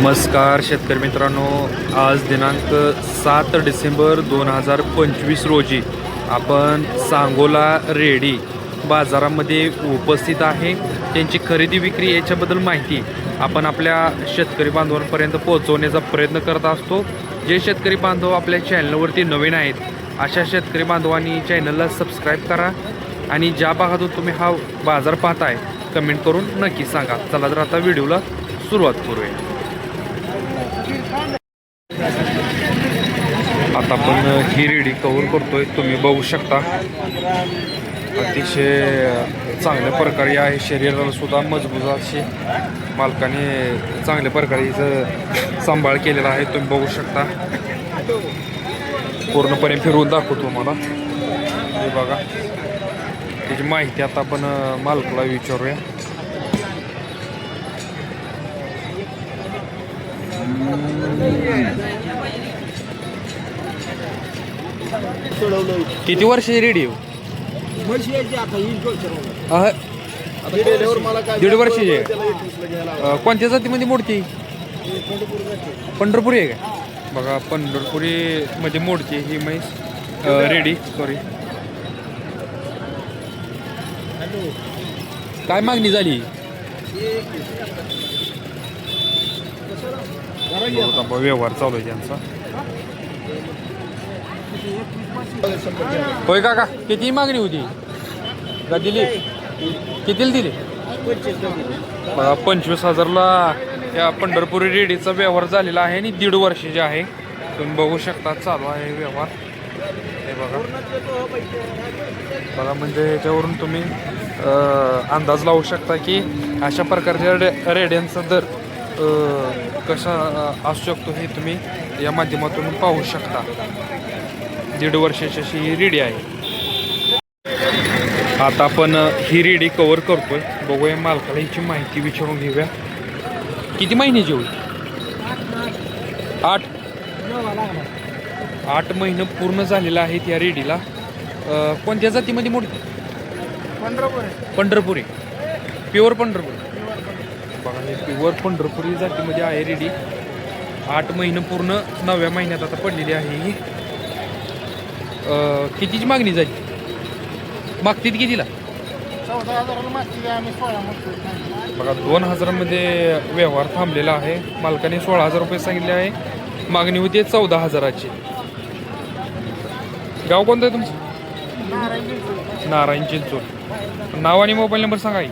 नमस्कार शेतकरी मित्रांनो. आज दिनांक सात डिसेंबर दोन हजार पंचवीस रोजी आपण सांगोला रेडी बाजारामध्ये उपस्थित आहे. त्यांची खरेदी विक्री याच्याबद्दल माहिती आपण आपल्या शेतकरी बांधवांपर्यंत पोहोचवण्याचा प्रयत्न करत असतो. जे शेतकरी बांधव आपल्या चॅनलवरती नवीन आहेत अशा शेतकरी बांधवांनी चॅनलला सबस्क्राईब करा आणि ज्या भागातून तुम्ही हा बाजार पाहताय कमेंट करून नक्की सांगा. चला तर आता व्हिडिओला सुरुवात करूया. आता आपण ही रेडी कवर करतोय. तुम्ही बघू शकता. अतिशय चांगल्या प्रकारे आहे शरीराला सुद्धा मजबूत अशी मालकाने चांगल्या प्रकारे हिचं सांभाळ केलेला आहे. तुम्ही बघू शकता. पूर्णपणे फिरवून दाखवतो मला हे बघा. त्याची माहिती आता आपण मालकाला विचारूया. सोडवलं किती वर्षाची रेडी म्हशी यायची आता ही गोष्ट आहे आता गेल्यावर मला काय दीड वर्षाची आहे. त्याला एकवीसला घ्यायला अ, कोणत्या जातीमध्ये मोडती? हे पंढरपूर जाते. पंढरपुरी आहे का? बघा पंढरपुरी मध्ये मोडती ही म्हैस. Ready sorry hello. काय मागणी झाली? हे. जरा व्यवहार चालू आहे त्यांचा. होय काका किती मागणी होती? का दिली? कितीला दिली पंचवीस बघा पंचवीस हजारला या पंढरपुरी रेडीचा व्यवहार झालेला आहे आणि दीड वर्षाचे आहे. तुम्ही बघू शकता चालू आहे व्यवहार. हे बघा. बघा म्हणजे ह्याच्यावरून तुम्ही अंदाज लावू शकता की अशा प्रकारच्या रे रेड्यांचा दर कसा असू शकतो हे तुम्ही या माध्यमातून पाहू शकता. दीड वर्षाची अशी ही रेडी आहे. आता आपण ही रेडी कवर करतोय. बघूया मालकाला हिची माहिती विचारून घेऊया. किती महिन्याची होईल? आठ. आठ महिने पूर्ण झालेला आहेत या रेडीला. कोणत्या जातीमध्ये मोठी पंढरपुरी. पंढरपुरी प्युअर पंढरपुरी. बघा हे प्युअर पंढरपुरी जातीमध्ये आहे रेडी. आठ महिने पूर्ण नवव्या महिन्यात आता पडलेली आहे ही. कितीची मागणी झाली मागतीत कितीला? चौदा हजाराला मागची द्या, आम्ही सोळा मागतोय. बघा दोन हजारामध्ये व्यवहार थांबलेला आहे. मालकाने सोळा हजार रुपये सांगितले आहे. मागणी होती चौदा हजाराची. गाव कोणतं आहे तुमचं? नारायण चिंचोड नाव आणि मोबाईल नंबर सांगा की.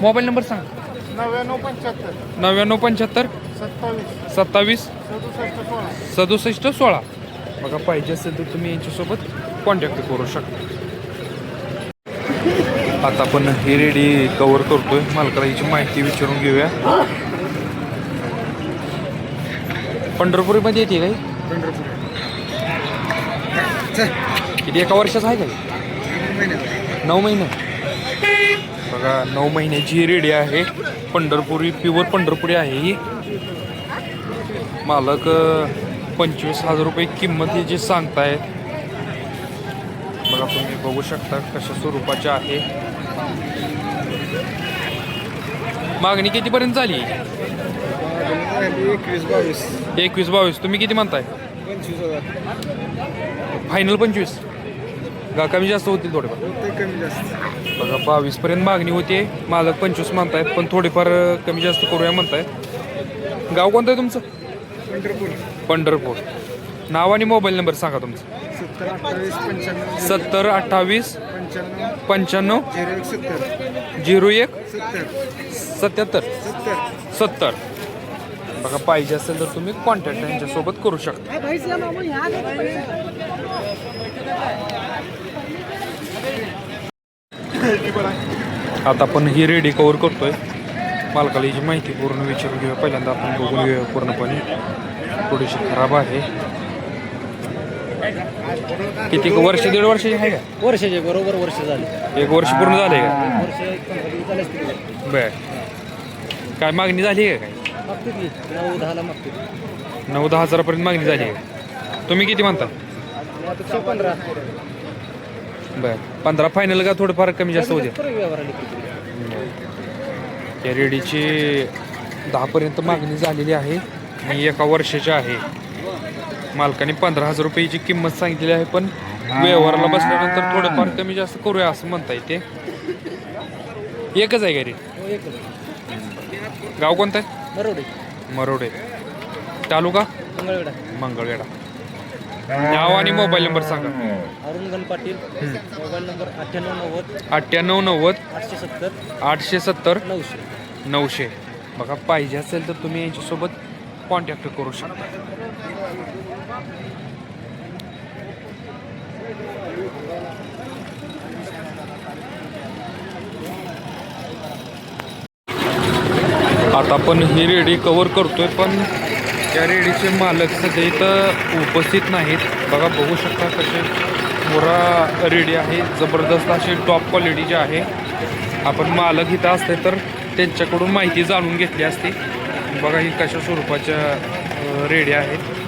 मोबाईल नंबर सांगा. नव्याण्णव पंच्याहत्तर. नव्याण्णव पंच्याहत्तर. सत्तावीस. सत्तावीस सदुसष्ट सोळा. बघा पाहिजे असेल तर तुम्ही यांच्यासोबत कॉन्टॅक्ट करू शकता. आता आपण ही रेडी कवर करतोय. मालकाला याची माहिती विचारून घेऊया. पंढरपुरीमध्ये येते काही पंढरपूर किती एका वर्षाचं आहे का नऊ महिने. बघा नऊ महिन्याची ही रेडी आहे. पंढरपुरी प्युअर पंढरपुरी आहे ही. मालक पंचवीस हजार रुपये किंमत ही जी सांगतायत. बघा तुम्ही बघू शकता कशा स्वरूपाची आहे. मागणी कितीपर्यंत झाली? एकवीस बावीस. एकवीस बावीस तुम्ही किती म्हणताय? पंचवीस हजार फायनल पंचवीस. गा कमी जास्त होतील थोडेफार. कमी जास्त बघा बावीस पर्यंत मागणी होते. मालक पंचवीस म्हणतायत पण थोडीफार कमी जास्त करूया म्हणतायत. गाव कोणतं आहे तुमचं? पंढरपूर. पंढरपूर. नाव आणि मोबाईल नंबर सांगा तुमचा. सत्तर अठ्ठावीस पंच्याण्णव. सत्तर अठ्ठावीस पंच्याण्णव. पंच्याण्णव. झिरो एक सत्तर. झिरो एक. सत्तर. सत्याहत्तर. सत्तर. सत्तर. बघा पाहिजे असेल तर तुम्ही कॉन्टॅक्ट यांच्यासोबत करू शकता. आता आपण ही रेडी कव्हर करतोय. मालकाला हिची माहिती पूर्ण विचारून घेऊया. पहिल्यांदा आपण बघून घेऊया पूर्णपणे. थोडीशी खराब आहे. किती वर्ष दीड वर्षाची आहे का? वर्षाचे बरोबर वर्ष झाले. एक वर्ष पूर्ण झाले का? वर्ष झाले. बर. काय मागणी झाली आहे काय मागते नऊ दहाला मागते. नऊ दहा हजारापर्यंत मागणी झाली आहे. तुम्ही किती म्हणता? पंधरा. बर. पंधरा फायनल का थोडंफार कमी जास्त होते व्यवहार आले रेडीची दहापर्यंत मागणी झालेली आहे. आणि एका वर्षाची आहे. मालकाने पंधरा हजार रुपयाची किंमत सांगितलेली आहे पण व्यवहाराला बसल्यानंतर थोडंफार कमी जास्त करूया असं म्हणता येते एकच आहे का रे? गाव कोणतं आहे? बरोबर मरोडे. तालुका? मंगळवेढा. मंगळवेढा नाव आणि मोबाईल नंबर सांगा. अरुण गण पाटील मोबाईल नंबर अठ्ठ्याण्णव नव्वद. अठ्ठ्याण्णव नव्वद. आठशे सत्तर. आठशे सत्तर. नऊशे. नऊशे. बघा पाहिजे असेल तर तुम्ही यांच्यासोबत कॉन्टॅक्ट करू शकता. आता आपण ही रेडी कवर करतोय पण त्या रेडीचे मालक सध्या इथं उपस्थित नाहीत. बघा बघू शकता कसे मोरा रेडी आहे. जबरदस्त अशी टॉप क्वालिटीची आहे. आपण मालक इथं असते तर त्यांच्याकडून माहिती जाणून घेतली असती. बघा ही कशा स्वरूपाच्या रेडी आहेत.